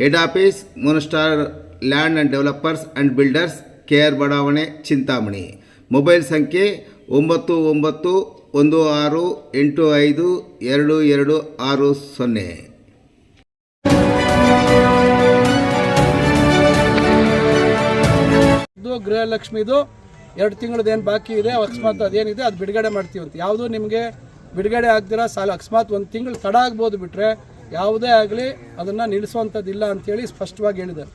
Head office moon star land and developers and builders K R ಬಡಾವಣೆ Chintamani mobile ಸಂಖ್ಯೆ ಒಂಬತ್ತು ಒಂಬತ್ತು ಒಂದು ಆರು ಎಂಟು ಐದು ಎರಡು ಎರಡು ಆರು ಸೊನ್ನೆ. ಗೃಹಲಕ್ಷ್ಮಿದು ಎರಡು ತಿಂಗಳದ್ದು ಏನು ಬಾಕಿ ಇದೆ ಅಕಸ್ಮಾತ್ ಅದೇನಿದೆ, ಅದು ಬಿಡುಗಡೆ ಮಾಡ್ತೀವಿ ಅಂತ. ಯಾವುದು ನಿಮಗೆ ಬಿಡುಗಡೆ ಆಗ್ದಿರ ಸಾಲ, ಅಕಸ್ಮಾತ್ ಒಂದು ತಿಂಗಳು ತಡ ಆಗ್ಬೋದು ಬಿಟ್ಟರೆ ಯಾವುದೇ ಆಗಲಿ ಅದನ್ನು ನಿಲ್ಲಿಸುವಂಥದ್ದಿಲ್ಲ ಅಂತೇಳಿ ಸ್ಪಷ್ಟವಾಗಿ ಹೇಳಿದ್ದಾರೆ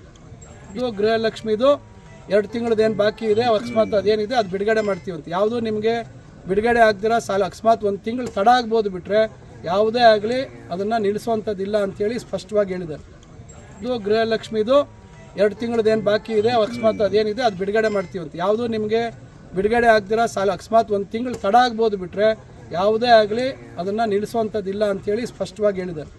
ಇದು ಗೃಹಲಕ್ಷ್ಮಿದು, ಎರಡು ತಿಂಗಳದ್ದು ಏನು ಬಾಕಿ ಇದೆ ಅಕಸ್ಮಾತ್ ಅದೇನಿದೆ, ಅದು ಬಿಡುಗಡೆ ಮಾಡ್ತೀವಿ ಅಂತ. ಯಾವುದು ನಿಮಗೆ ಬಿಡುಗಡೆ ಆಗ್ದಿರ ಸಾಲ, ಅಕಸ್ಮಾತ್ ಒಂದು ತಿಂಗಳು ತಡ ಆಗ್ಬೋದು ಬಿಟ್ಟರೆ ಯಾವುದೇ ಆಗಲಿ ಅದನ್ನು ನಿಲ್ಲಿಸುವಂಥದ್ದಿಲ್ಲ ಅಂತೇಳಿ ಸ್ಪಷ್ಟವಾಗಿ ಹೇಳಿದ್ದಾರೆ ಇದು ಗೃಹಲಕ್ಷ್ಮಿದು, ಎರಡು ತಿಂಗಳದ್ದು ಏನು ಬಾಕಿ ಇದೆ ಅಕಸ್ಮಾತ್ ಅದೇನಿದೆ, ಅದು ಬಿಡುಗಡೆ ಮಾಡ್ತೀವಿ ಅಂತ. ಯಾವುದು ನಿಮಗೆ ಬಿಡುಗಡೆ ಆಗ್ದಿರ ಸಾಲ, ಅಕಸ್ಮಾತ್ ಒಂದು ತಿಂಗಳು ತಡ ಆಗ್ಬೋದು ಬಿಟ್ಟರೆ ಯಾವುದೇ ಆಗಲಿ ಅದನ್ನು ನಿಲ್ಲಿಸುವಂಥದ್ದಿಲ್ಲ ಅಂತೇಳಿ ಸ್ಪಷ್ಟವಾಗಿ ಹೇಳಿದ್ದಾರೆ